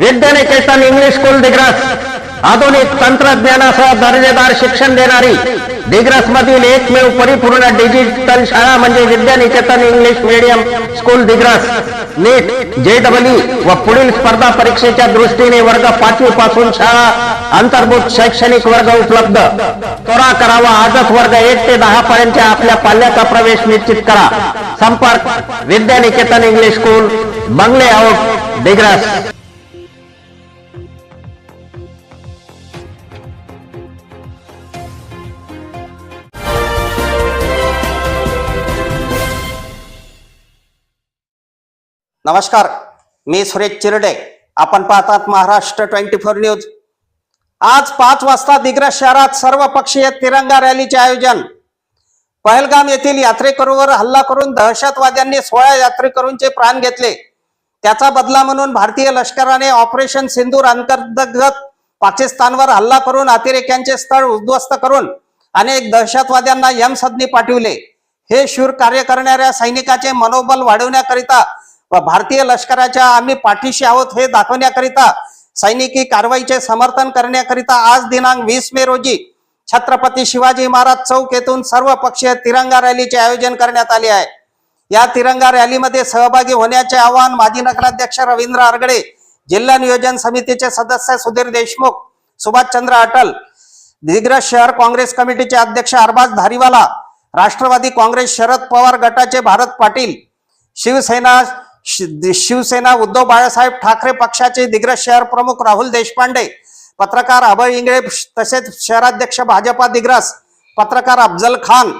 विद्यानिकेतन English school Digras. आधुनिक तंत्रज्ञानासह दर्जेदार शिक्षण देणारी दिग्रस मधील एकमेव परिपूर्ण डिजिटल शाळा म्हणजे Vidyaniketan English medium school Digras. NEET JW व पुढील स्पर्धा परीक्षेच्या दृष्टीने वर्ग पाचवी पासून शाळा अंतर्भूत शैक्षणिक वर्ग उपलब्ध. त्वरा करावा आजच वर्ग एक ते दहा पर्यंतच्या आपल्या पाल्याचा प्रवेश निश्चित करा. संपर्क विद्यानिकेतन इंग्लिश स्कूल बंगले आउट दिग्रस. नमस्कार मी सुरेश चिरडे. आपण पाहतात महाराष्ट्र ट्वेंटी फोर न्यूज. आज पाच वाजता दिग्रस शहरात सर्व पक्षीय तिरंगा रॅलीचे आयोजन. पहलगाम येथील यात्रेकरूवर हल्ला करून दहशतवाद्यांनी सोळा यात्रेकरूंचे प्राण घेतले. त्याचा बदला म्हणून भारतीय लष्कराने ऑपरेशन सिंदूर अंतर्गत पाकिस्तानवर हल्ला करून अतिरेक्यांचे स्थळ उद्ध्वस्त करून अनेक दहशतवाद्यांना यमसदनी पाठविले. हे शूर कार्य करणाऱ्या सैनिकाचे मनोबल वाढवण्याकरिता भारतीय लष्कराच्या आम्ही पाठीशी आहोत हे दाखवण्याकरिता सैनिकी कारवाईचे समर्थन करण्याकरिता आज दिनांक वीस मे रोजी छत्रपती शिवाजी महाराज चौक येथून सर्व पक्षीय तिरंगा रॅलीचे आयोजन करण्यात आले आहे. या तिरंगा रॅलीमध्ये सहभागी होण्याचे आवाहन माजी नगराध्यक्ष रवींद्र आरगडे जिल्हा नियोजन समितीचे सदस्य सुधीर देशमुख सुभाषचंद्र अटल दिग्रज शहर काँग्रेस कमिटीचे अध्यक्ष अरबाज धारीवाला राष्ट्रवादी काँग्रेस शरद पवार गटाचे भारत पाटील शिवसेना शिवसेना उद्धव बाळासाहेब ठाकरे पक्षाचे दिग्रज शहर प्रमुख राहुल देशपांडे पत्रकार अभय इंगळे तसेच शहराध्यक्ष भाजपा दिग्रस पत्रकार अफजल खान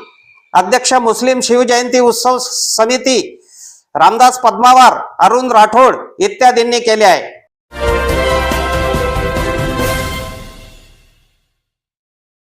अध्यक्ष मुस्लिम शिवजयंती उत्सव समिती रामदास पद्मावार अरुण राठोड इत्यादींनी केले आहे.